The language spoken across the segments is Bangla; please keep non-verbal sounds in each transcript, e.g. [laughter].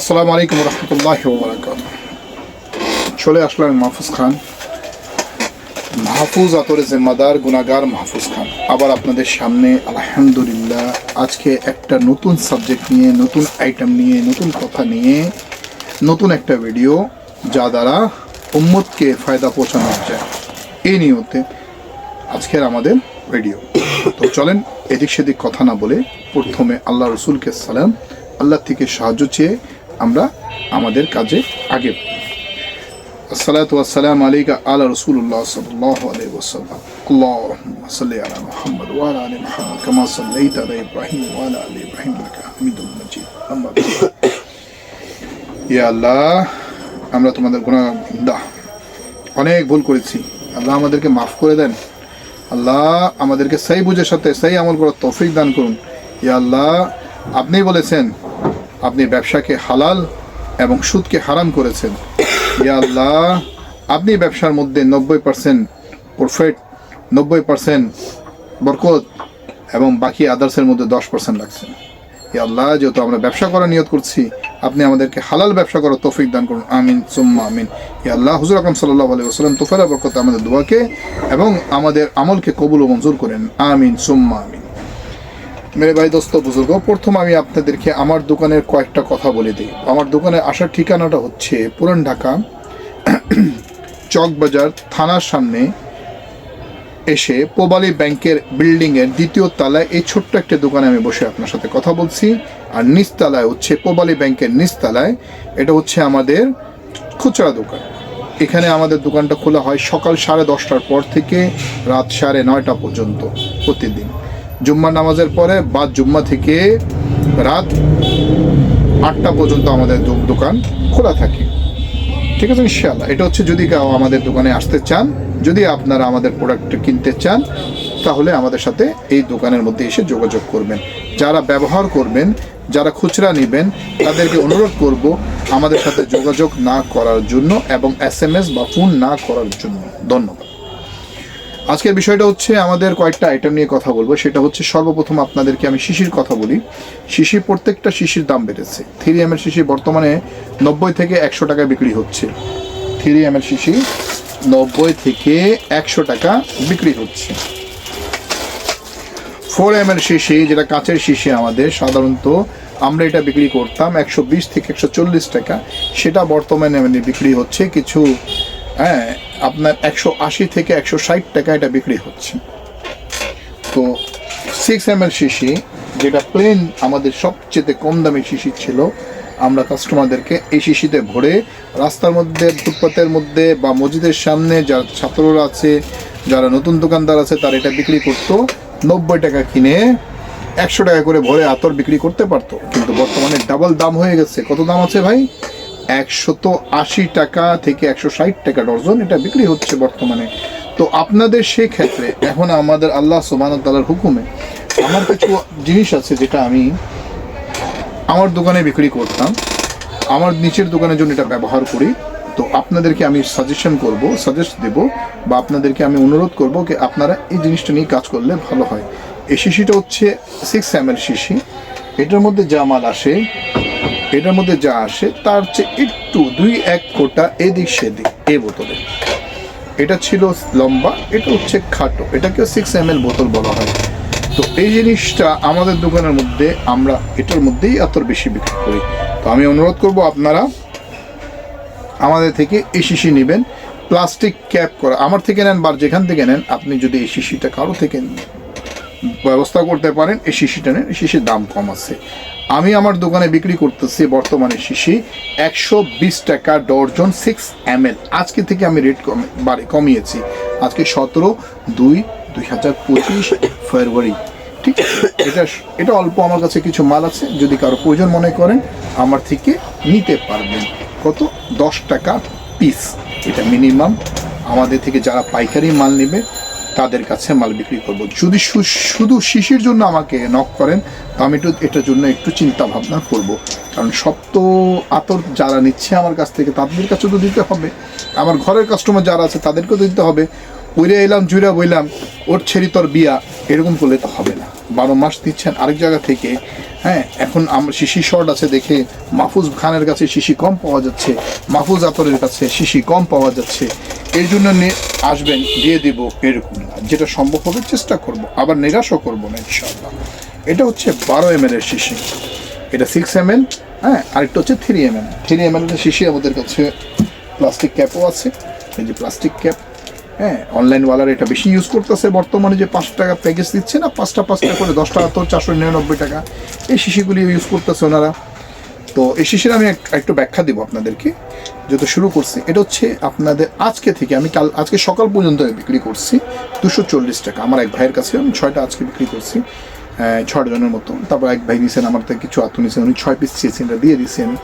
আসসালামু আলাইকুম রহমতুল্লাহ চলে আসলাম মাহফুজ খান। মাহফুজ আতরে জিম্মাদার গুনাগার মাহফুজ খান। আবার আপনাদের সামনে আলহামদুলিল্লাহ আজকে একটা নতুন সাবজেক্ট নিয়ে, নতুন আইটেম নিয়ে, নতুন কথা নিয়ে, নতুন একটা ভিডিও যা দ্বারা উম্মতকে ফায়দা পৌঁছানো যায় এই নিয়তে আজকের আমাদের ভিডিও। তো চলেন এদিক সেদিক কথা না বলে প্রথমে আল্লাহ রসুলকে সালাম, আল্লাহ থেকে সাহায্য চেয়ে আমরা আমাদের কাজে আগে আসসালাতু আসসালাম আলাইকা রসুল্লাহ ইয়া আল্লাহ, আমরা তোমাদের কোন অনেক ভুল করেছি। আল্লাহ আমাদেরকে মাফ করে দেন। আল্লাহ আমাদেরকে সেই বুঝের সাথে সেই আমল করার তফিক দান করুন। ইয়া আল্লাহ আপনি বলেছেন আপনি ব্যবসাকে হালাল এবং সুদকে হারাম করেছেন। ইয়া আল্লাহ, আপনি ব্যবসার মধ্যে নব্বই পার্সেন্ট প্রফিট নব্বই পার্সেন্ট বরকত এবং বাকি আদার্সের মধ্যে দশ পার্সেন্ট লাগছে। ইয়া আল্লাহ, যেহেতু আমরা ব্যবসা করার নিয়ত করছি, আপনি আমাদেরকে হালাল ব্যবসা করার তৌফিক দান করুন। আমিন, সুম্মা আমিন। ইয়া আল্লাহ, হুজুর আকরম সাল্লাহ আলী ওসালাম তোফেরা বরকত আমাদের দোয়াকে এবং আমাদের আমলকে কবুল ও মঞ্জুর করেন। আমিন, সুম্মা আমিন। মেরে ভাই দোস্ত, বুজুর্গ, প্রথম আমি আপনাদেরকে আমার দোকানের কয়েকটা কথা বলে দিই। আমার দোকানে আসার ঠিকানাটা হচ্ছে পুরান ঢাকা, চকবাজার থানার সামনে এসে পোবালি ব্যাংকের বিল্ডিংয়ের দ্বিতীয় তলায় এই ছোট্ট একটা দোকানে আমি বসে আপনার সাথে কথা বলছি। আর নিচতলায় হচ্ছে পোবালি ব্যাংকের নিচতলায় এটা হচ্ছে আমাদের খুচরা দোকান। এখানে আমাদের দোকানটা খোলা হয় সকাল সাড়ে দশটার পর থেকে রাত সাড়ে নয়টা পর্যন্ত প্রতিদিন। জুম্মা নামাজের পরে বাদ জুম্মা থেকে রাত আটটা পর্যন্ত আমাদের দোকান খোলা থাকে। ঠিক আছে, ইনশাআল্লাহ। এটা হচ্ছে যদি কেউ আমাদের দোকানে আসতে চান, যদি আপনারা আমাদের প্রোডাক্ট কিনতে চান, তাহলে আমাদের সাথে এই দোকানের মধ্যে এসে যোগাযোগ করবেন। যারা ব্যবহার করবেন, যারা খুচরা নেবেন, তাদেরকে অনুরোধ করব আমাদের সাথে যোগাযোগ না করার জন্য এবং এস বা ফোন না করার জন্য। ধন্যবাদ। আজকের বিষয়টা হচ্ছে আমাদের কয়েকটা আইটেম নিয়ে কথা বলব। সেটা হচ্ছে সর্বপ্রথম আপনাদেরকে আমি শিশির কথা বলি। শিশির প্রত্যেকটা শিশির দাম বেড়েছে। থ্রি এম এল শিশি বর্তমানে নব্বই থেকে একশো টাকা বিক্রি হচ্ছে। থ্রি এম এল শিশি নব্বই থেকে একশো টাকা বিক্রি হচ্ছে। ফোর এম এল শিশি, যেটা কাঁচের শিশি আমাদের, সাধারণত আমরা এটা বিক্রি করতাম একশো বিশ থেকে একশো চল্লিশ টাকা। সেটা বর্তমানে মানে বিক্রি হচ্ছে কিছু হ্যাঁ আপনার একশো আশি থেকে একশো ষাট টাকা এটা বিক্রি হচ্ছে। তো সিক্স এম এল শিশি, যেটা প্লেন আমাদের সবচেয়ে কম দামি শিশি ছিল, আমরা কাস্টমারদেরকে এই শিশিতে ভরে রাস্তার মধ্যে, ফুটপাতের মধ্যে বা মসজিদের সামনে যারা ছাত্ররা আছে, যারা নতুন দোকানদার আছে, তারা এটা বিক্রি করতো, নব্বই টাকা কিনে একশো টাকা করে ভরে আতর বিক্রি করতে পারতো। কিন্তু বর্তমানে ডাবল দাম হয়ে গেছে। কত দাম আছে ভাই? একশত আশি টাকা থেকে একশো ষাট টাকা ডর্জন এটা বিক্রি হচ্ছে বর্তমানে। তো আপনাদের সেই ক্ষেত্রে, এখন আমাদের আল্লাহ সোমান তালার হুকুমে আমার কিছু জিনিস আছে যেটা আমি আমার দোকানে বিক্রি করতাম। আমার নিচের দোকানের জন্য এটা ব্যবহার করি। তো আপনাদেরকে আমি সাজেশন করব সাজেস্ট দেব বা আপনাদেরকে আমি অনুরোধ করব যে আপনারা এই জিনিসটা নিয়ে কাজ করলে ভালো হয়। এই শিশিটা হচ্ছে সিক্স এম এল শিশি। এটার মধ্যে যা মাল আসে এটার মধ্যে যা আসে, তার চেয়ে একটু দুই, এক ফোঁটা এদিক সেদিক এ বোতলে। এটা ছিল লম্বা, এটা হচ্ছে খাটো। এটাকে সিক্স এম বোতল বলা হয়। তো এই জিনিসটা আমাদের দোকানের মধ্যে, আমরা এটার মধ্যেই এত বেশি বিক্রি করি। তো আমি অনুরোধ করব আপনারা আমাদের থেকে এই শিশি নেবেন। প্লাস্টিক ক্যাপ করা। আমার থেকে নেন বা যেখান থেকে নেন, আপনি যদি এই শিশিটা কারও থেকে ব্যবস্থা করতে পারেন, এই শিশিটা নেন শিশির দাম কম আছে। আমি আমার দোকানে বিক্রি করতেছি বর্তমানে শিশি একশো বিশ টাকা ডর্জন সিক্স এম আজকে থেকে আমি রেট কমে কমিয়েছি। আজকে সতেরো দুই দুই হাজার পঁচিশ ফেব্রুয়ারি। ঠিক এটা এটা অল্প আমার কাছে কিছু মাল আছে, যদি কারও প্রয়োজন মনে করেন, আমার থেকে নিতে পারবেন। কত? দশ টাকা পিস এটা মিনিমাম আমাদের থেকে যারা পাইকারি মাল নেবে তাদের কাছে মাল বিক্রি করব। যদি শুধু শিশির জন্য আমাকে নক করেন আমি একটু এটার জন্য একটু চিন্তা ভাবনা করব। কারণ সব তো আতর যারা নিচ্ছে আমার কাছ থেকে, তাদের কাছে তো দিতে হবে। আমার ঘরের কাস্টমার যারা আছে, তাদেরকেও দিতে হবে। উইরে এলাম জুইরা বইলাম, ওর ছেড়ি তোর বিয়া। এরকম করলে তো হবে না। বারো মাস দিচ্ছেন আরেক জায়গা থেকে। হ্যাঁ এখন আমরা শিশি শর্ট আছে দেখে মাহফুজ খানের কাছে শিশি কম পাওয়া যাচ্ছে, মাহফুজ আতরের কাছে শিশি কম পাওয়া যাচ্ছে। এর জন্য আসবেন, দিয়ে দিব এরকম না। যেটা সম্ভব হবে চেষ্টা করব, আবার নিরাশও করব না, ইনশাআল্লাহ। এটা হচ্ছে বারো এম এর শিশি এটা সিক্স এম এল হ্যাঁ আরেকটা হচ্ছে three M L three M L শিশি আমাদের কাছে প্লাস্টিক ক্যাপও আছে। এই যে প্লাস্টিক ক্যাপ হ্যাঁ অনলাইনওয়ালার এটা বেশি ইউজ করতেছে। বর্তমানে যে পাঁচ টাকা প্যাকেজ দিচ্ছে না, পাঁচটা পাঁচটা করে, দশ টাকা তো চারশো নিরানব্বই টাকা। এই শিশিগুলি ইউজ করতেছে ওনারা। তো এই শিশির আমি এক- একটু ব্যাখ্যা দিব আপনাদেরকে, যেহেতু শুরু করছি। এটা হচ্ছে আপনাদের আজকে থেকে, আমি কাল আজকে সকাল পর্যন্ত আমি বিক্রি করছি দুশো চল্লিশ টাকা। আমার এক ভাইয়ের কাছে আমি ছয়টা আজকে বিক্রি করছি। ছয় জনের মতো। তারপর এক ভাই নিয়েছেন আমার থেকে কিছু আত্ম নিয়েছেন উনি ছয় পিস চেয়েছেন এটা দিয়ে দিচ্ছি আমি।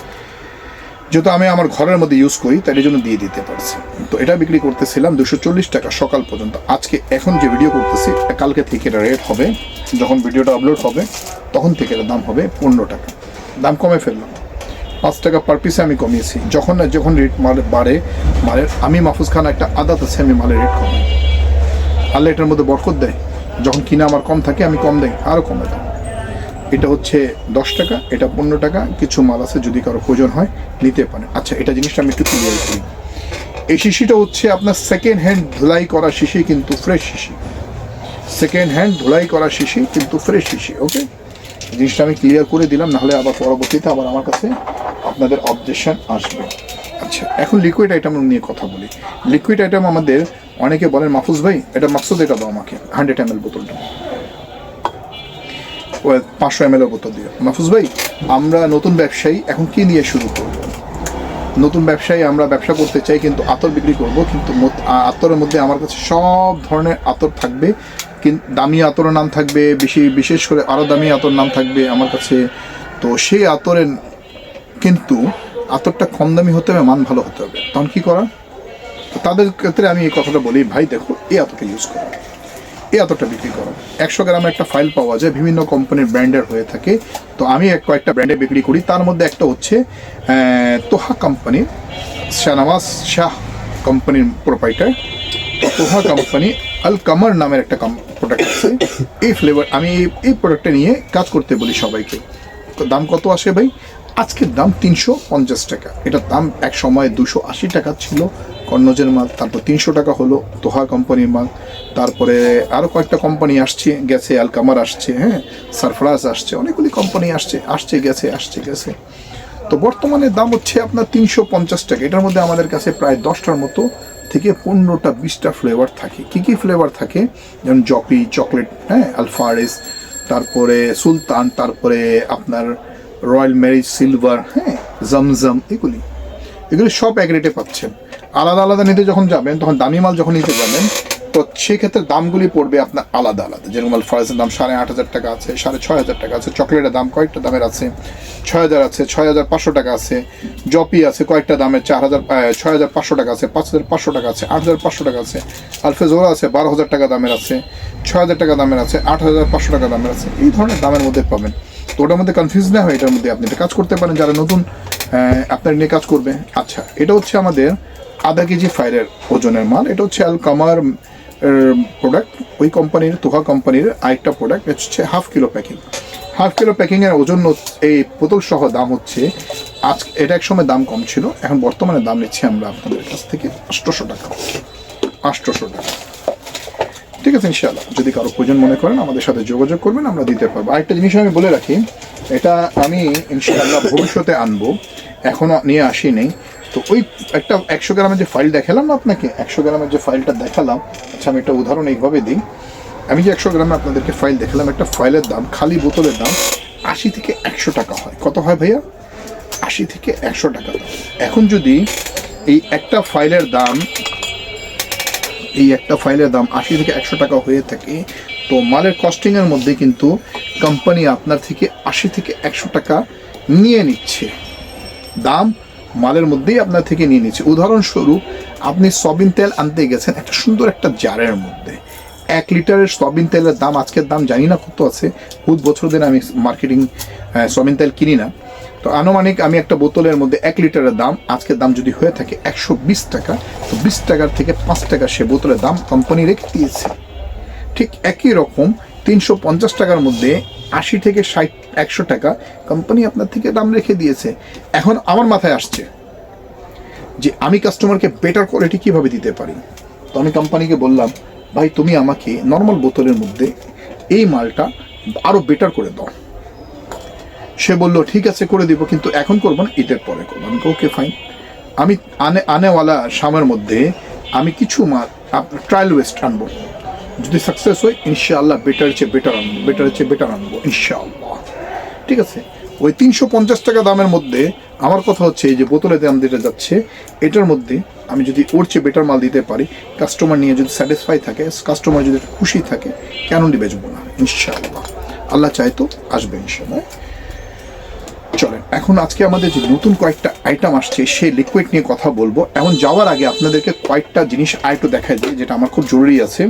যেহেতু আমি আমার ঘরের মধ্যে ইউজ করি, তাই জন্য দিয়ে দিতে পারছি। তো এটা বিক্রি করতেছিলাম দুশো চল্লিশ টাকা সকাল পর্যন্ত। আজকে এখন যে ভিডিও করতেছি কালকে থেকে এটা রেট হবে। যখন ভিডিওটা আপলোড হবে, তখন থেকে এটার দাম হবে পনেরো টাকা। দাম কমে ফেললাম। পাঁচ টাকা পার পিসে আমি কমিয়েছি। যখন না যখন রেট মাল বাড়ে, মালের আমি মাহফুজ খান একটা আদাত আছে, আমি মালের রেট কমাই। আল্লাহ এটার মধ্যে বরকত দেয়। যখন কিনা আমার কম থাকে, আমি কম দেয় আরও কমে দেয় এটা হচ্ছে দশ টাকা, এটা পনেরো টাকা। কিছু মাল আছে যদি কারও প্রয়োজন হয়, নিতে পারে আচ্ছা এটা জিনিসটা আমি একটু ক্লিয়ার করি এই শিশিটা হচ্ছে আপনার সেকেন্ড হ্যান্ড ধুলাই করা শিশি, কিন্তু ফ্রেশ শিশি। সেকেন্ড হ্যান্ড ধুলাই করা শিশি, কিন্তু ফ্রেশ শিশি ওকে জিনিসটা আমি ক্লিয়ার করে দিলাম, নাহলে আবার পরবর্তীতে আবার আমার কাছে আপনাদের অবজেকশন আসবে। আচ্ছা এখন লিকুইড আইটেম নিয়ে কথা বলি। লিকুইড আইটেম আমাদের অনেকে বলেন, মাহফুজ ভাই, এটা মাকসুদ এটা দাও আমাকে হান্ড্রেড এম এল বোতলটা। পাঁচশো এম এল বোতল দিয়ে। মাহফুজ ভাই, আমরা নতুন ব্যবসায়ী, এখন কি নিয়ে শুরু করব? নতুন ব্যবসায়ী আমরা ব্যবসা করতে চাই, কিন্তু আতর বিক্রি করব, কিন্তু আতরের মধ্যে আমার কাছে সব ধরনের আতর থাকবে। দামি আতরের নাম থাকবে, বেশি, বিশেষ করে আরও দামি আতর নাম থাকবে আমার কাছে। তো সেই আতরের কিন্তু আতরটা কম দামি হতে হবে, মান ভালো হতে হবে। তখন কী করা? তাদের ক্ষেত্রে আমি এই কথাটা বলি, ভাই, দেখো, এই আতরটা ইউজ করো। এতটা বিক্রি করো। একশো গ্রামের একটা ফাইল পাওয়া যায়, বিভিন্ন কোম্পানির ব্র্যান্ডের হয়ে থাকে। তো আমি কয়েকটা ব্র্যান্ডে বিক্রি করি। তার মধ্যে একটা হচ্ছে তোহা কোম্পানির শাহনামাজ শাহ কোম্পানির প্রোপাইটার তোহা কোম্পানি আল কামার নামের একটা প্রোডাক্ট আছে। এই ফ্লেভার আমি এই- প্রোডাক্টটা নিয়ে কাজ করতে বলি সবাইকে। দাম কত আসে ভাই? আজকের দাম তিনশো পঞ্চাশ টাকা। এটার দাম এক সময় দুশো আশি টাকা ছিল। কর্নজের মাল, তারপর তিনশো টাকা হলো তোহা কোম্পানির মাল। তারপরে আরও কয়েকটা কোম্পানি আসছে, গেছে আলকামার আসছে হ্যাঁ সারফরাজ আসছে, অনেকগুলি কোম্পানি আসছে আসছে, গেছে আসছে, গেছে। তো বর্তমানে দাম হচ্ছে আপনার তিনশো পঞ্চাশ টাকা। এটার মধ্যে আমাদের কাছে প্রায় দশটার মতো থেকে পনেরোটা, বিশটা ফ্লেভার থাকে। কি কি ফ্লেভার থাকে? যেমন জপি চকলেট হ্যাঁ আলফারেস তারপরে সুলতান, তারপরে আপনার রয়্যাল ম্যারিজ সিলভার হ্যাঁ জমজম, এগুলি। এগুলি সব এক রেটে পাচ্ছেন। আলাদা আলাদা নিতে যখন যাবেন, তখন দামি মাল যখন নিতে যাবেন, তো সেক্ষেত্রে দামগুলি পড়বে আপনার আলাদা আলাদা। যেরকম আলফারেসের দাম সাড়ে আট হাজার টাকা আছে, সাড়ে ছয় হাজার টাকা আছে চকলেটের দাম কয়েকটা দামের আছে, ছয় হাজার আছে, ছয় হাজার পাঁচশো টাকা আছে জপি আছে কয়েকটা দামের, চার হাজার ছয় হাজার পাঁচশো টাকা আছে, পাঁচ হাজার পাঁচশো টাকা আছে, আট হাজার পাঁচশো টাকা আছে আলফেজোরা আছে বারো হাজার টাকা দামের আছে, ছয় হাজার টাকা দামের আছে, আট হাজার পাঁচশো টাকা দামের আছে। এই ধরনের দামের মধ্যে পাবেন। তো ওটার মধ্যে কনফিউজ না হয়, এটার মধ্যে আপনি কাজ করতে পারেন, যারা নতুন আপনার নিয়ে কাজ করবে। আচ্ছা এটা হচ্ছে আমাদের আধা কেজি ফায়ারের ওজনের মাল। এটা হচ্ছে আল কামার প্রোডাক্ট ওই কোম্পানির তোহা কোম্পানির আরেকটা প্রোডাক্ট এটা হচ্ছে half kilo packing half kilo প্যাকিংয়ের ওজন এই বোতল সহ দাম হচ্ছে, আজ, এটা এক সময় দাম কম ছিল, এখন বর্তমানে দাম নিচ্ছি আমরা আপনাদের কাছ থেকে আটশোশো টাকা। আটশোশো টাকা। ঠিক আছে, ইনশাআল্লাহ। যদি কারও প্রয়োজন মনে করেন, আমাদের সাথে যোগাযোগ করবেন, আমরা দিতে পারব। আরেকটা জিনিস আমি বলে রাখি, এটা আমি ইনশাআল্লাহ ভবিষ্যতে আনব। এখনও নিয়ে আসি নেই তো ওই একটা একশো গ্রামের যে ফাইল দেখালাম না আপনাকে? একশো গ্রামের যে ফাইলটা দেখালাম আচ্ছা আমি একটা উদাহরণ এইভাবে দিই। আমি যে একশো গ্রামে আপনাদেরকে ফাইল দেখালাম, একটা ফাইলের দাম, খালি বোতলের দাম আশি থেকে একশো টাকা হয়। কত হয় ভাইয়া? আশি থেকে একশো টাকা। এখন যদি এই একটা ফাইলের দাম এই একটা ফাইলের দাম আশি থেকে একশো টাকা হয়ে থাকে। তো মালের কস্টিংয়ের মধ্যে কিন্তু কোম্পানি আপনার থেকে আশি থেকে একশো টাকা নিয়ে নিচ্ছে। দাম মালের মধ্যেই আপনার থেকে নিয়ে নিচ্ছে। উদাহরণস্বরূপ, আপনি সয়াবিন তেল আনতে গেছেন একটা সুন্দর একটা জারের মধ্যে। এক লিটারের সয়াবিন তেলের দাম, আজকের দাম জানি না কত আছে, বহুত বছর ধরে আমি মার্কেটিং সয়াবিন তেল কিনি না। তো আনুমানিক আমি একটা বোতলের মধ্যে এক লিটারের দাম আজকের দাম যদি হয়ে থাকে একশো বিশ টাকা, তো বিশ টাকার থেকে পাঁচ টাকা সে বোতলের দাম কোম্পানি রেখে দিয়েছে। ঠিক একই রকম তিনশো পঞ্চাশ টাকার মধ্যে আশি থেকে ষাট, একশো টাকা কোম্পানি আপনার থেকে দাম রেখে দিয়েছে। এখন আমার মাথায় আসছে যে আমি কাস্টমারকে বেটার কোয়ালিটি কীভাবে দিতে পারি? তো আমি কোম্পানিকে বললাম, ভাই, তুমি আমাকে নর্মাল বোতলের মধ্যে এই মালটা আরও বেটার করে দাও। সে বলল, ঠিক আছে, করে দিব, কিন্তু এখন করব না, ঈদের পরে করব। আমি ওকে ফাইন আমি আনে, আনেওয়ালা সামের মধ্যে আমি কিছু মাল ট্রায়াল ওয়েস্ট আনব। যদি সাকসেস হয়, ইনশাআল্লাহ বেটার চেয়ে বেটার আনব বেটার চেয়ে বেটার আনব, ইনশাআল্লাহ। ঠিক আছে? ওই তিনশো পঞ্চাশ টাকা দামের মধ্যে আমার কথা হচ্ছে, এই যে বোতলে দাম দিতে যাচ্ছে, এটার মধ্যে আমি যদি ওর চেয়ে বেটার মাল দিতে পারি কাস্টমার নিয়ে যদি স্যাটিসফাই থাকে কাস্টমার যদি খুশি থাকে, কেন বেচবো না? ইনশাআল্লাহ। আল্লাহ চাই তো আসবে, ইনশাআল্লাহ। চলেন, এখন আজকে আমাদের যে নতুন কয়েকটা আইটেম আসছে, সেই লিকুইড নিয়ে কথা বলব। এমন যাওয়ার আগে আপনাদেরকে কয়েকটা জিনিস আরেকটু দেখাই দিই, যেটা আমার খুব জরুরি আছে।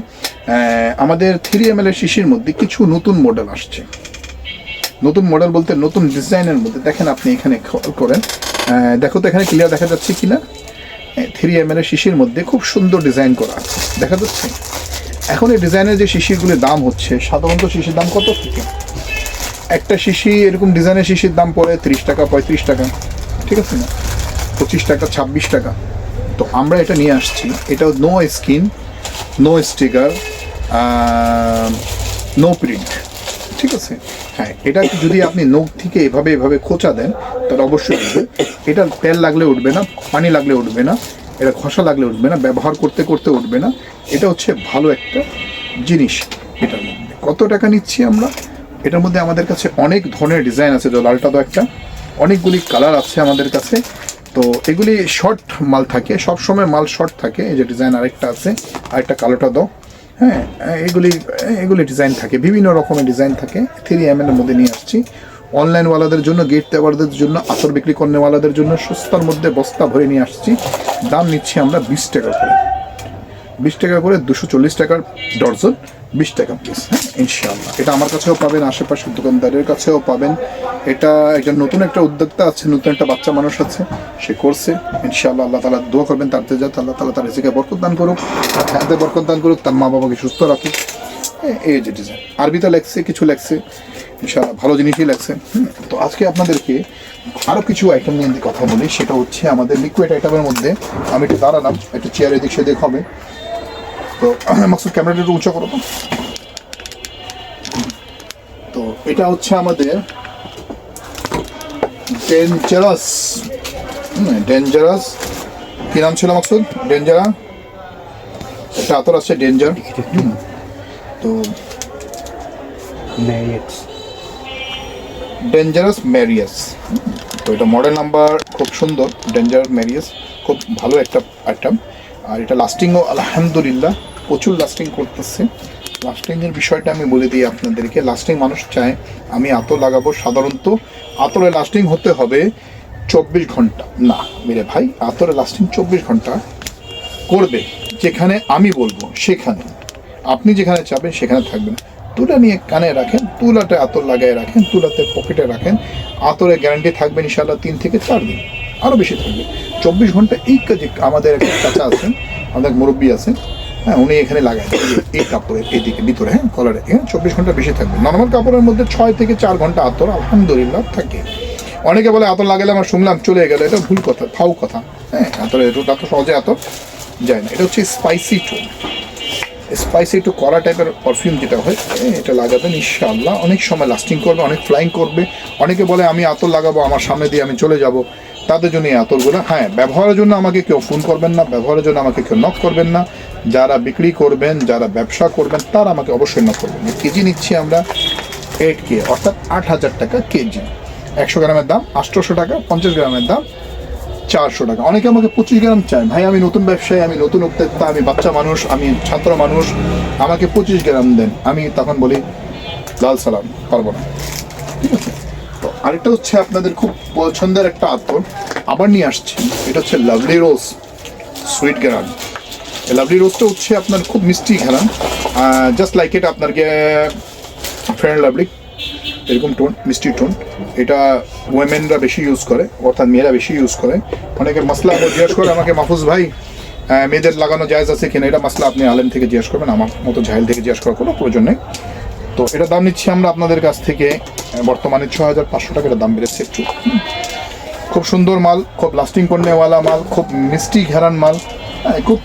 আমাদের থ্রি এম এর শিশির মধ্যে কিছু নতুন মডেল আসছে। নতুন মডেল বলতে নতুন ডিজাইনের মধ্যে, দেখেন আপনি এখানে করেন। দেখো তো এখানে ক্লিয়ার দেখা যাচ্ছে কিনা? থ্রি এম এর শিশির মধ্যে খুব সুন্দর ডিজাইন করা আছে, দেখা যাচ্ছে? এখন এই ডিজাইনের যে শিশিরগুলির দাম হচ্ছে, সাধারণত শিশির দাম কত থেকে? একটা শিশি, এরকম ডিজাইনের শিশির দাম পড়ে ত্রিশ টাকা, পঁয়ত্রিশ টাকা, ঠিক আছে না? পঁচিশ টাকা, ছাব্বিশ টাকা। তো আমরা এটা নিয়ে আসছি। এটা no skin no sticker no print ঠিক আছে? হ্যাঁ এটা যদি আপনি নখ থেকে এভাবে এভাবে খোঁচা দেন, তাহলে অবশ্যই উঠবে। এটা তেল লাগলে উঠবে না, পানি লাগলে উঠবে না, এটা ঘষা লাগলে উঠবে না, ব্যবহার করতে করতে উঠবে না। এটা হচ্ছে ভালো একটা জিনিস এটার মধ্যে কত টাকা নিচ্ছি আমরা? এটার মধ্যে আমাদের কাছে অনেক ধরনের ডিজাইন আছে, যে লালটা তো একটা। অনেকগুলি কালার আছে আমাদের কাছে। তো এগুলি শর্ট মাল থাকে সব সময় মাল শর্ট থাকে। এই যে ডিজাইন আরেকটা আছে, আরেকটা কালোটা দাও হ্যাঁ এগুলি এগুলি ডিজাইন থাকে, বিভিন্ন রকমের ডিজাইন থাকে। থ্রি এম এর মধ্যে নিয়ে আসছি। অনলাইনওয়ালাদের জন্য গেট দেওয়ারদের জন্য আতর বিক্রি করনেওয়ালাদের জন্য, সস্তার মধ্যে বস্তা ভরে নিয়ে আসছি। দাম নিচ্ছি আমরা বিশ টাকা করে। বিশ টাকা করে দুশো চল্লিশ টাকার ডর্জন বিশ টাকা পিস হ্যাঁ? ইনশাআল্লাহ। এটা আমার কাছেও পাবেন, আশেপাশের দোকানদারের কাছেও পাবেন। এটা একটা নতুন একটা উদ্যোক্তা আছে, নতুন একটা বাচ্চা মানুষ আছে, সে করছে। ইনশাআল্লাহ আল্লাহ তালা দোয়া করবেন, তার যাতে আল্লাহ তালা তার রেজিকে বরকত দান করুক, তার হাতে বরকত দান করুক, তার মা বাবাকে সুস্থ রাখুক। এই যে ডিজাইন আরবিতে লেখছে, কিছু লেখছে, ইনশাআল্লাহ ভালো জিনিসই লাগছে তো আজকে আপনাদেরকে আরও কিছু আইটেম নিয়ে কথা বলি, সেটা হচ্ছে আমাদের লিকুইড আইটেমের মধ্যে আমি একটু দাঁড়ালাম, একটু চেয়ারে দিক সেদিক হবে। তো [clears throat] মাকসুদ ক্যামেরাটা একটু উঁচু করো তো। তো এটা হচ্ছে আমাদের ডেঞ্জারাস ডেঞ্জারাস কি নাম ছিল মাকসুদ? ডেঞ্জারা একটা আতর আছে ডেঞ্জার তো. ডেঞ্জারাস ম্যারিয়াস তো এটা মডেল নাম্বার খুব সুন্দর ডেঞ্জারাস ম্যারিয়াস খুব ভালো একটা আইটেম আর এটা লাস্টিংও আলহামদুলিল্লাহ, প্রচুর লাস্টিং করতেছে। লাস্টিংয়ের বিষয়টা আমি বলে দিই আপনাদেরকে। লাস্টিং মানুষ চায়, আমি আতর লাগাবো সাধারণত। আতরে লাস্টিং হতে হবে চব্বিশ ঘণ্টা। না, মেরে ভাই, আতরে লাস্টিং চব্বিশ ঘণ্টা করবে। যেখানে আমি বলব, সেখানে। আপনি যেখানে চাবেন, সেখানে থাকবেন। তুলা নিয়ে কানে রাখেন তুলাটা আতর লাগায় রাখেন, তুলাতে পকেটে রাখেন। আতরে গ্যারান্টি থাকবে ইনশাল্লাহ তিন থেকে চার দিন। আরও বেশি থাকবে। চব্বিশ ঘণ্টা এই কাজে আমাদের একটা চাচা আছেন আমাদের মুরব্বী আছেন। হ্যাঁ উনি এখানে লাগায়। এই কাপড়ের এইদিকে ভিতরে হ্যাঁ কলারে। হ্যাঁ চব্বিশ ঘণ্টা বেশি থাকবে। নর্মাল কাপড়ের মধ্যে ছয় থেকে চার ঘণ্টা আতর আলহামদুলিল্লাহ থাকে। অনেকে বলে আতর লাগালে আমার শুনলাম চলে গেল এটা ভুল কথা ফাউ কথা। হ্যাঁ আতর এটা তো সহজে আতর যায় না। এটা হচ্ছে স্পাইসি টু স্পাইসি একটু কড়া টাইপের পারফিউম যেটা হয় এ, এটা লাগাবেন ইনশাআল্লাহ। অনেক সময় লাস্টিং করবে অনেক ফ্লাইং করবে। অনেকে বলে আমি আতর লাগাবো আমার সামনে দিয়ে আমি চলে যাব। তাদের জন্য এই আতরগুলো। হ্যাঁ ব্যবহারের জন্য আমাকে কেউ ফোন করবেন না, ব্যবহারের জন্য আমাকে কেউ নক করবেন না। যারা বিক্রি করবেন, যারা ব্যবসা করবেন, তারা আমাকে অবশ্যই নক করবেন। কেজি নিচ্ছি আমরা এইট কে অর্থাৎ আট হাজার টাকা কেজি। একশো গ্রামের দাম আটশোশো টাকা, পঞ্চাশ গ্রামের দাম চারশো টাকা। অনেকে আমাকে পঁচিশ গ্রাম চায়, ভাই, আমি নতুন ব্যবসায়ী, আমি নতুন উদ্যোক্তা, আমি বাচ্চা মানুষ, আমি ছাত্র মানুষ, আমাকে পঁচিশ গ্রাম দেন। আমি তখন বলি, লাল সালাম, পারব না। ঠিক আছে? আরেকটা হচ্ছে আপনাদের খুব পছন্দের একটা আতর। আবার নিয়ে আসছি। এটা হচ্ছে লাভলি রোজ সুইট গ্রান। লাভলি রোজটা হচ্ছে আপনার খুব মিষ্টি ঘেরান জাস্ট লাইক এটা আপনার ফ্রেন্ড লাভলি এরকম টোন, মিষ্টি টোন। এটা ওয়েমেনরা বেশি ইউজ করে, অর্থাৎ মেয়েরা বেশি ইউজ করে। অনেকে মশলা জিজ্ঞেস করে আমাকে, মাহফুজ ভাই মেয়েদের লাগানো জায়জ আছে কিনা? এটা মশলা আপনি আলেম থেকে জিজ্ঞেস করবেন, আমার মতো ঝাইল থেকে জিজ্ঞেস করার কোনো প্রয়োজন নেই। তো এটা দাম নিচ্ছি আমরা আপনাদের কাছ থেকে। বর্তমানে ছ হাজার পাঁচশো টাকা এটা দাম বেড়েছে একটু। খুব সুন্দর মাল, খুব লাস্টিং করনেওয়ালা মাল, খুব মিষ্টি ঘেরান মাল। খুব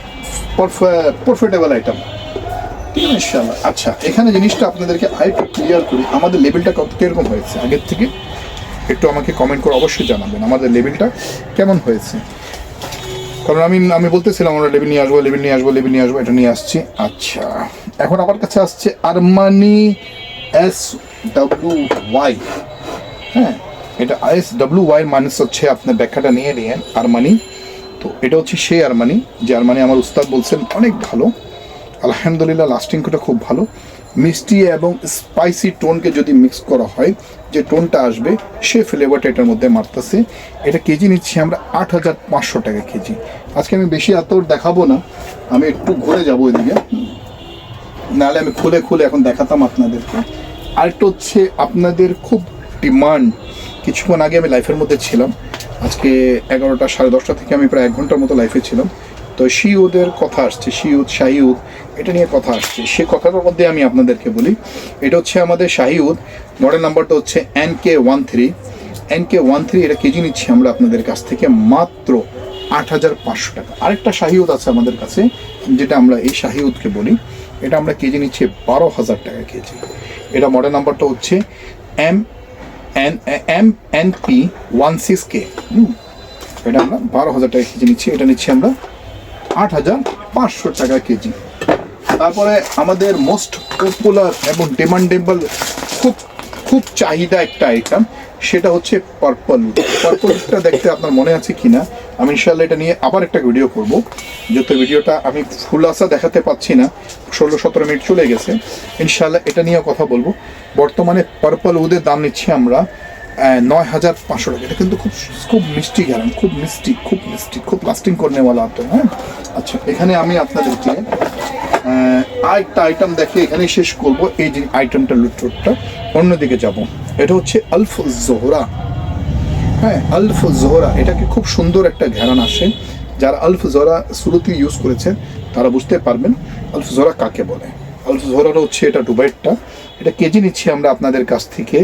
প্রফিটেবল আইটেম আচ্ছা এখানে জিনিসটা আপনাদেরকে আরেকটু ক্লিয়ার করি। আমাদের লেভেলটা কত কীরকম হয়েছে? আগের থেকে একটু আমাকে কমেন্ট করে অবশ্যই জানাবেন। আমাদের লেভেলটা কেমন হয়েছে? কারণ আমি আমি বলতেছিলাম আমরা লেভেল নিয়ে আসব লেভেল নিয়ে আসব লেভেল নিয়ে আসব, এটা নিয়ে আসছি। আচ্ছা এখন আমার কাছে আসছে আরমানি এস ডাব্লিউ ওয়াই। হ্যাঁ এটা এস ডাব্লিউ ওয়াই মাইনাস হচ্ছে আপনার ব্যাখ্যাটা নিয়ে নিয়েন, আরমানি। তো এটা হচ্ছে সেই আরমানি, যে আরমানি আমার উস্তাদ বলছেন, অনেক ভালো। আলহামদুলিল্লাহ লাস্টিংটা খুব ভালো। মিষ্টি এবং স্পাইসি টোনকে যদি মিক্স করা হয়, যে টোনটা আসবে, সে ফ্লেভারটা এটার মধ্যে মারতেছে। এটা কেজি নিচ্ছি আমরা আট হাজার পাঁচশো টাকা কেজি। আজকে আমি বেশি এত দেখাবো না, আমি একটু ঘুরে যাব এদিকে। নাহলে আমি খুলে খুলে এখন দেখাতাম আপনাদেরকে। আরেকটা হচ্ছে আপনাদের খুব ডিমান্ড। কিছুক্ষণ আগে আমি লাইফের মধ্যে ছিলাম। আজকে এগারোটা সাড়ে দশটা থেকে আমি প্রায় এক ঘণ্টার মতো লাইফে ছিলাম। তো শিউদের কথা আসছে, শিউদ শাহিউদ এটা নিয়ে কথা আসছে। সে কথাটার মধ্যে আমি আপনাদেরকে বলি, এটা হচ্ছে আমাদের শাহিউদ মডেল নাম্বারটা হচ্ছে N K one three. N K one three, এটা কেজি নিচ্ছি আমরা আপনাদের কাছ থেকে, মাত্র আট হাজার পাঁচশো টাকা। আরেকটা শাহিউদ আছে আমাদের কাছে, যেটা আমরা এই শাহিউদকে বলি, এটা আমরা কেজি নিচ্ছি বারো হাজার টাকা কেজি। এটা মডেল নাম্বারটা হচ্ছে M, N M, N P one six K. এটা আমরা বারো হাজার টাকা কেজি নিচ্ছি, এটা নিচ্ছি আমরা আট হাজার পাঁচশো টাকা কেজি। তারপরে আমাদের মোস্ট পপুলার এবং ডিমান্ডেবল খুব খুব চাহিদা একটা আইটেম সেটা হচ্ছে পার্পল পার্পলটা দেখতে আপনার মনে আছে কিনা? আমি ইনশাল্লাহ এটা নিয়ে আবার একটা ভিডিও করব। যত ভিডিওটা আমি ফুল আসা দেখাতে পাচ্ছি না, ষোলো সতেরো মিনিট চলে গেছে। ইনশাল্লাহ এটা নিয়ে কথা বলব। বর্তমানে পার্পল উদের দাম নিচ্ছি আমরা নয় হাজার পাঁচশো টাকা। এটা কিন্তু খুব খুব মিষ্টি গ্যারান খুব মিষ্টি খুব মিষ্টি, খুব লাস্টিং করনেওয়ালা আইটেম হ্যাঁ? আচ্ছা এখানে আমি আপনাদেরকে আরেকটা আইটেম দেখে এখানেই শেষ করব, এই যে আইটেমটা লুটরোটটা। অন্যদিকে যাব। এটা হচ্ছে আলফ জোহরা হ্যাঁ আলফ জোহরা এটাকে খুব সুন্দর একটা ঘেরান আসে। যারা আলফ জোহরা শুরুতে ইউজ করেছেন, তারা বুঝতে পারবেন আলফ জোহরা কাকে বলে। আলফ জোহরাটা হচ্ছে এটা ডুবাইটটা এটা কেজি নিচ্ছি আমরা আপনাদের কাছ থেকে।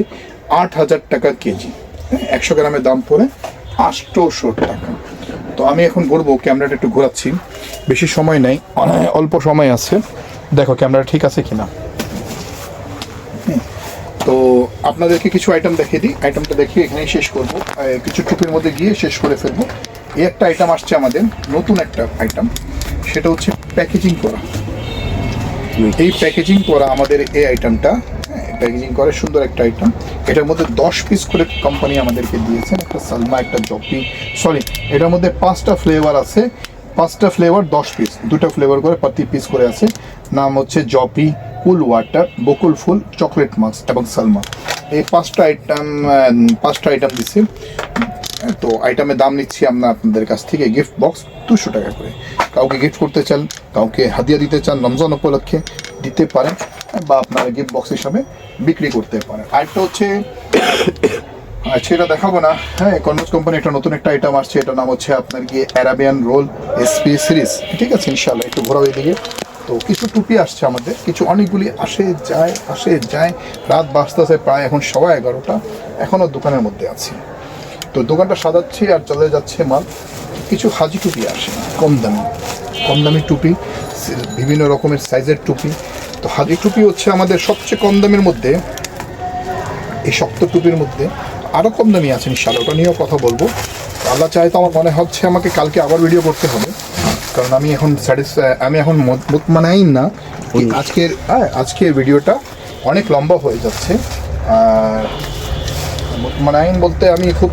আট হাজার টাকা কেজি। হ্যাঁ একশো গ্রামের দাম পড়ে আটশোশো টাকা। তো আমি এখন ঘুরবো ক্যামেরাটা একটু ঘোরাচ্ছি। বেশি সময় নেই অনেক অল্প সময় আছে। দেখো ক্যামেরা ঠিক আছে কিনা। তো আপনাদেরকে কিছু আইটেম দেখিয়ে দিই। আইটেমটা দেখিয়ে এখানেই শেষ করব। কিছু টুপির মধ্যে গিয়ে শেষ করে ফেলব। এই একটা আইটেম আসছে আমাদের নতুন একটা আইটেম সেটা হচ্ছে প্যাকেজিং করা। এই প্যাকেজিং করা আমাদের এই আইটেমটা প্যাকেজিং করে, সুন্দর একটা আইটেম এটার মধ্যে দশ পিস করে কোম্পানি আমাদেরকে দিয়েছেন। একটা সালমা, একটা জপি। সরি এটার মধ্যে পাঁচটা ফ্লেভার আছে। পাঁচটা ফ্লেভার দশ পিস দুটো ফ্লেভার করে প্রতি পিস করে আছে। নাম হচ্ছে জপি কুল ওয়াটার বকুল ফুল চকলেট মাস্ক এবং সালমা। এই পাঁচটা আইটেম পাঁচটা আইটেম দিচ্ছি তো আইটেমের দাম নিচ্ছি আমরা আপনাদের কাছ থেকে গিফট বক্স দুশো টাকা করে। কাউকে গিফট করতে চান, কাউকে হাদিয়া দিতে চান, রমজান উপলক্ষে দিতে পারেন বা আপনারা গিফট বক্স হিসাবে বিক্রি করতে পারেন। আরেকটা হচ্ছে আচ্ছা এটা দেখাবো না। হ্যাঁ কনভার্স কোম্পানি একটা নতুন একটা আইটেম আসছে, এটার নাম হচ্ছে আপনার গিয়ে অ্যারাবিয়ান রোল এসপি সিরিজ ঠিক আছে ইনশাল্লাহ একটু ঘোরাও এদিকে। তো কিছু টুপি আসছে আমাদের, কিছু অনেকগুলি আসে, যায় আসে, যায়। রাত বাজতেছে প্রায় এখন সবাই এগারোটা এখনও দোকানের মধ্যে আছে। তো দোকানটা সাজাচ্ছি আর চলে যাচ্ছে মাল। কিছু হাজি টুপি আসে, কম দামি। কম দামি টুপি বিভিন্ন রকমের সাইজের টুপি। তো হাজি টুপি হচ্ছে আমাদের সবচেয়ে কম দামের মধ্যে এই শক্ত টুপির মধ্যে। আরও কম দামি আছে ইনশাল্লাহ ওটা নিয়েও কথা বলব। আল্লাহ চাই তো আমার মনে হচ্ছে আমাকে কালকে আবার ভিডিও করতে হবে কারণ আমি এখন স্যাটিসফাই আমি এখন মুতমানাইন না। আজকের হ্যাঁ আজকের ভিডিওটা অনেক লম্বা হয়ে যাচ্ছে। আর মুতমানাইন বলতে আমি খুব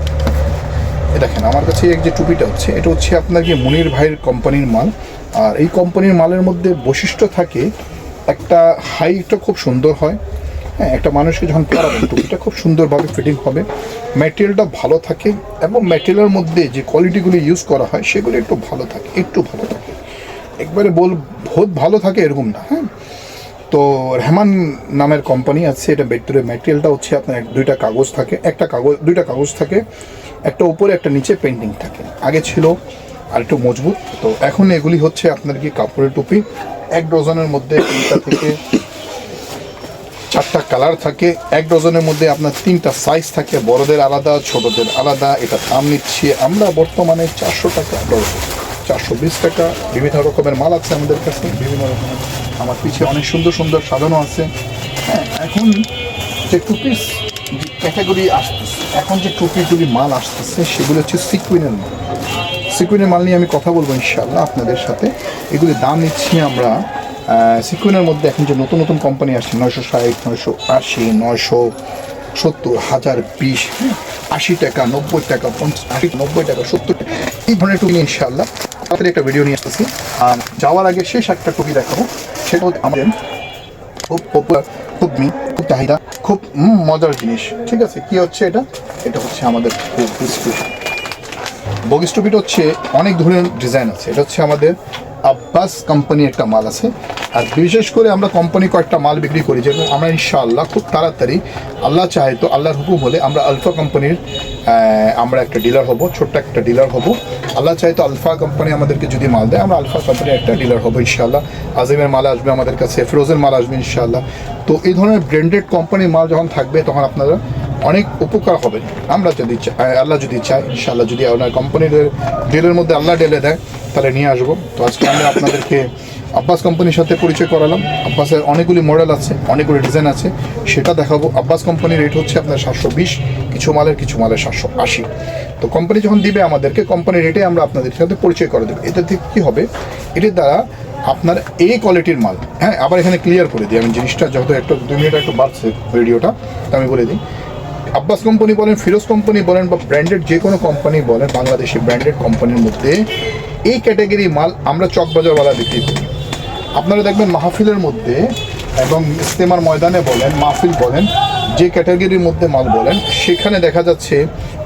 দেখেন, আমার কাছে এই যে টুপিটা হচ্ছে, এটা হচ্ছে আপনার কি মনির ভাইয়ের কোম্পানির মাল। আর এই কোম্পানির মালের মধ্যে বৈশিষ্ট্য থাকে, একটা হাইটটা খুব সুন্দর হয়। হ্যাঁ একটা মানুষকে যখন পরাবেন টুপিটা খুব সুন্দরভাবে ফিটিং হবে। ম্যাটেরিয়ালটা ভালো থাকে এবং ম্যাটেরিয়ালের মধ্যে যে কোয়ালিটিগুলি ইউজ করা হয়, সেগুলো একটু ভালো থাকে, একটু ভালো থাকে। একবারে বল, বহুত ভালো থাকে এরকম না হ্যাঁ? তো রেহমান নামের কোম্পানি আছে, এটা ভেতরে ম্যাটেরিয়ালটা হচ্ছে আপনার দুইটা কাগজ থাকে, একটা কাগজ, দুইটা কাগজ থাকে। একটা উপরে, একটা নিচে পেন্টিং থাকে। আগে ছিল আর একটু মজবুত। তো এখন এগুলি হচ্ছে আপনার কি কাপড়ের টুপি। এক ডজনের মধ্যে তিনটা থেকে চারটা কালার থাকে। এক ডজনের মধ্যে আপনার তিনটা সাইজ থাকে। বড়দের আলাদা, ছোটদের আলাদা। এটা দাম নিচ্ছি আমরা বর্তমানে চারশো টাকা ডজন চারশো বিশ টাকা। বিভিন্ন রকমের মাল আছে আমাদের কাছে। বিভিন্ন রকমের আমার পিছিয়ে অনেক সুন্দর সুন্দর সাজানো আছে। হ্যাঁ এখন যে টুপিস ক্যাটাগরি আসতেছে। এখন যে টুপিগুলি মাল আসতেছে, সেগুলো হচ্ছে সিকুইনের মাল। সিকুইনের মাল নিয়ে আমি কথা বলব ইনশাল্লাহ আপনাদের সাথে। এগুলির দাম নিচ্ছি আমরা সিকুইনের মধ্যে এখন যে নতুন নতুন কোম্পানি আসছে, নয়শো ষাট, নয়শো আশি, নয়শো সত্তর, হাজার বিশ, আশি টাকা, নব্বই টাকা, পঞ্চাশ, আশি নব্বই টাকা, সত্তর টাকা, এই ধরনের টুপি ইনশাল্লাহ তাড়াতাড়ি একটা ভিডিও নিয়ে আসতেছি। আর যাওয়ার আগে শেষ একটা টুপি দেখাবো। সেটা হচ্ছে আমাদের খুব পপুলার খুব মি খুব চাহিদা, খুব মজার জিনিস। ঠিক আছে? কি হচ্ছে এটা? এটা হচ্ছে আমাদের বিস্কুট বগিস টুপিটা হচ্ছে অনেক ধরনের ডিজাইন আছে। এটা হচ্ছে আমাদের আব্বাস কোম্পানির একটা মাল আছে। আর বিশেষ করে আমরা কোম্পানি কয়েকটা মাল বিক্রি করি যেমন আমরা ইনশাআল্লাহ খুব তাড়াতাড়ি, আল্লাহ চাহে তো আল্লাহর হুকুম হলে আমরা আলফা কোম্পানির আমরা একটা ডিলার হব, ছোট্ট একটা ডিলার হব। আল্লাহ চাহে তো আলফা কোম্পানি আমাদেরকে যদি মাল দেয়, আমরা আলফা কোম্পানির একটা ডিলার হব ইনশাআল্লাহ। আজিমের মাল আসবে আমাদের কাছে ফ্রোজেন মাল আসবে ইনশাআল্লাহ। তো এই ধরনের ব্র্যান্ডেড কোম্পানির মাল যখন থাকবে, তখন আপনারা অনেক উপকার হবে। আমরা যদি চা- আল্লাহ যদি চায়, ইনশাআল্লাহ যদি আপনার কোম্পানির ডিলের মধ্যে আল্লাহ ডেলে দেয় তাহলে নিয়ে আসব। তো আজকে আমরা আপনাদেরকে আব্বাস কোম্পানির সাথে পরিচয় করালাম। আব্বাসের অনেকগুলি মডেল আছে, অনেকগুলি ডিজাইন আছে। সেটা দেখাবো। আব্বাস কোম্পানির রেট হচ্ছে আপনার সাতশো বিশ, কিছু মালের কিছু মালের সাতশো আশি। তো কোম্পানি যখন দিবে আমাদেরকে কোম্পানির রেটে আমরা আপনাদের সাথে পরিচয় করে দেবো। এটা থেকে কী হবে? এটির দ্বারা আপনার এই কোয়ালিটির মাল হ্যাঁ আবার এখানে ক্লিয়ার করে দিই। আমি জিনিসটা যেহেতু একটু, দুই মিনিট একটু বাড়ছে ভিডিওটা তো আমি বলে দিই। আব্বাস কোম্পানি বলেন, ফিরোজ কোম্পানি বলেন বা ব্র্যান্ডেড যে কোনো কোম্পানি বলেন, বাংলাদেশি ব্র্যান্ডেড কোম্পানির মধ্যে এই ক্যাটাগরি মাল আমরা চকবাজারওয়ালা বিক্রি করি। আপনারা দেখবেন মাহফিলের মধ্যে এবং ইস্তেমার ময়দানে বলেন, মাহফিল বলেন, যে ক্যাটাগরির মধ্যে মাল বলেন, সেখানে দেখা যাচ্ছে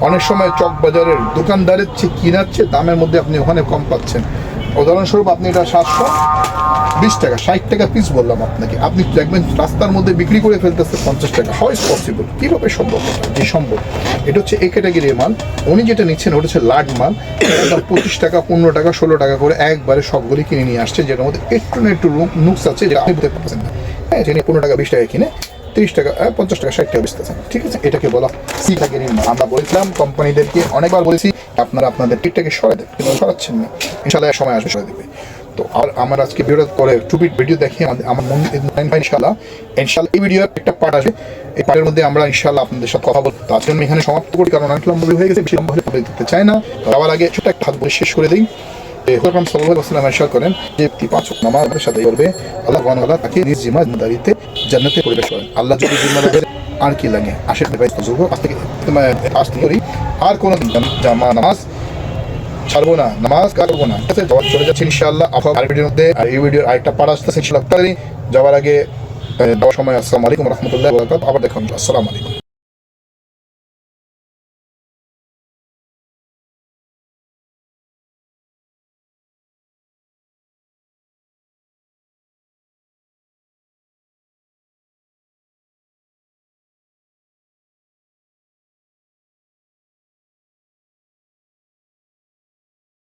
অনেক সময় চকবাজারের দোকানদারের চেয়ে কিনার চেয়ে দামের মধ্যে আপনি ওখানে কম পাচ্ছেন। উদাহরণস্বরূপ আপনি এটা সাতশো, বিশ টাকা, ষাট টাকা পিস বললাম আপনাকে। আপনি দেখবেন রাস্তার মধ্যে বিক্রি করে ফেলতে ফেলতেছে পঞ্চাশ টাকা। হয় পসিবল কীভাবে সম্ভব যে সম্ভব। এটা হচ্ছে এই ক্যাটাগরির মাল উনি যেটা নিচ্ছেন, ওটা হচ্ছে লার্জ মাল পঁচিশ টাকা, পনেরো টাকা, ষোলো টাকা করে একবারে সবগুলি কিনে নিয়ে আসছে, যেটার মধ্যে একটু না একটু নুকস আছে, যেটা আপনি বুঝতে পারছেন না। হ্যাঁ যিনি পনেরো টাকা, বিশ টাকা কিনে তিরিশ টাকা পঞ্চাশ টাকা, ষাট টাকা ঠিক আছে? এটাকে বলা সি মাল আমরা বলেছিলাম, কোম্পানিদেরকে অনেকবার বলেছি, আপনারা আপনাদের টিকটাকে সরাই দেবেন কিন্তু সরাচ্ছেন না। ইনশাল্লাহ সময় আসবে দেবে। তো আর আমার আজকে করে টুপিট ভিডিও দেখি আমার মন ইনশাল্লাহ ইনশাল্লাহ এই ভিডিওর একটা পার্ট আসবে। এই পার্টের মধ্যে আমরা ইনশাল্লাহ আপনাদের সাথে কথা বলব। তো আজকে আমি এখানে সমাপ্ত করি, কারণ অনেক লম্বা হয়ে গেছে, বেশি লম্বা হলে চাই না। যাওয়ার আগে ছোট একটা হাত বলে শেষ করে দিই। আলাইহি ওয়াসাল্লাম করেন যে পাঁচ নামাজের সাথে করবে? আল্লাহ তাকে নিজ জিম্মাদারিতে জান্নাতে পরিবেশ করেন। আল্লাহ যদি জিম্মাদার আর কি লাগে? আশের ভাই বুঝব আজ থেকে আজ থেকে করি। আর কোনো জামা, নামাজ ছাড়বো না, নামাজ কাটবো না। ঠিক আছে চলে যাচ্ছে ইনশাআল্লাহ। আফা আর ভিডিওর মধ্যে, আর এই ভিডিওর আরেকটা পাড়া আসতেছে, ইনশাআল্লাহ যাওয়ার আগে যাওয়ার সময় আসসালামু আলাইকুম রহমতুল্লাহ আবার দেখুন আসসালামু আলাইকুম।